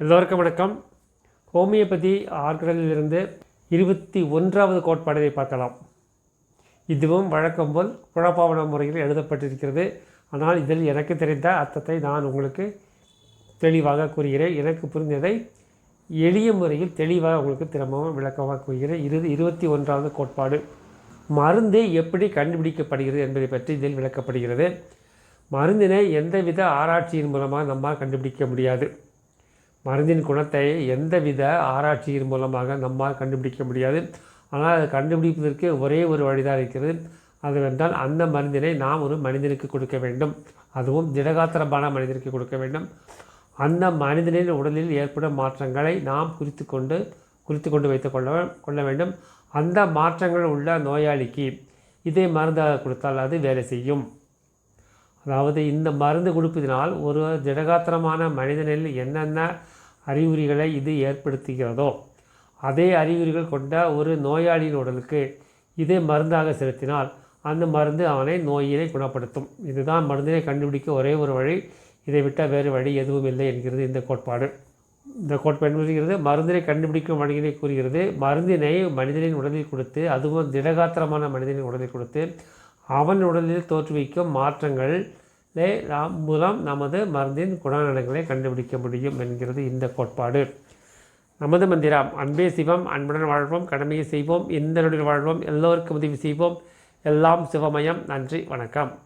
எல்லோருக்கும் வணக்கம். ஹோமியோபதி ஆர்கடலிலிருந்து இருபத்தி ஒன்றாவது கோட்பாடை பார்க்கலாம். இதுவும் வழக்கம் போல் குழப்பாவன முறையில் எழுதப்பட்டிருக்கிறது. ஆனால் இதில் எனக்கு தெரிந்த அர்த்தத்தை நான் உங்களுக்கு தெளிவாக கூறுகிறேன். எனக்கு புரிந்ததை எளிய முறையில் தெளிவாக உங்களுக்கு திரும்பவும் விளக்கமாக கூறுகிறேன். இரு இருபத்தி ஒன்றாவது கோட்பாடு. மருந்து எப்படி கண்டுபிடிக்கப்படுகிறது என்பதை பற்றி இதில் விளக்கப்படுகிறது. மருந்தினை எந்தவித ஆராய்ச்சியின் மூலமாக நம்மால் கண்டுபிடிக்க முடியாது. மருந்தின் குணத்தை எந்தவித ஆராய்ச்சியின் மூலமாக நம்மால் கண்டுபிடிக்க முடியாது. ஆனால் அதை கண்டுபிடிப்பதற்கு ஒரே ஒரு வழிதான் இருக்கிறது. அதுவென்றால் அந்த மருந்தினை நாம் ஒரு மனிதனுக்கு கொடுக்க வேண்டும். அதுவும் திடகாத்திரமான மனிதனுக்கு கொடுக்க வேண்டும். அந்த மனிதனின் உடலில் ஏற்படும் மாற்றங்களை நாம் குறித்து கொண்டு குறித்து கொண்டு வைத்து கொள்ள கொள்ள வேண்டும். அந்த மாற்றங்கள் உள்ள நோயாளிக்கு இதே மருந்தாக கொடுத்தால் அது வேலை செய்யும். அதாவது இந்த மருந்து கொடுப்பதினால் ஒரு திடகாத்திரமான மனிதனில் என்னென்ன அறிகுறிகளை இது ஏற்படுத்துகிறதோ? அதே அறிகுறிகள் கொண்ட ஒரு நோயாளியின் உடலுக்கு இதே மருந்தாக செலுத்தினால் அந்த மருந்து அவனை நோயினை குணப்படுத்தும். இதுதான் மருந்தினை கண்டுபிடிக்க ஒரே ஒரு வழி. இதை விட்டால் வேறு வழி எதுவும் இல்லை என்கிறது இந்த கோட்பாடு. இந்த கோட்பாடு கூறுகிறது மருந்தினை கண்டுபிடிக்கும் வழியினை கூறுகிறது. மருந்தினை மனிதனின் உடலில் கொடுத்து அதுவும் திடகாத்திரமான மனிதனின் உடலில் கொடுத்து அவன் உடலில் தோற்றுவிக்கும் மாற்றங்கள் நாம் மூலம் நமது மருந்தின் குணநலங்களை கண்டுபிடிக்க முடியும் என்கிறது இந்த கோட்பாடு. நமது மந்திரம் அன்பே சிவம் அன்புடன் வாழ்வோம் கடமையை செய்வோம் இந்த நொடியில் வாழ்வோம் எல்லோருக்கும் உதவி செய்வோம். எல்லாம் சிவமயம். நன்றி வணக்கம்.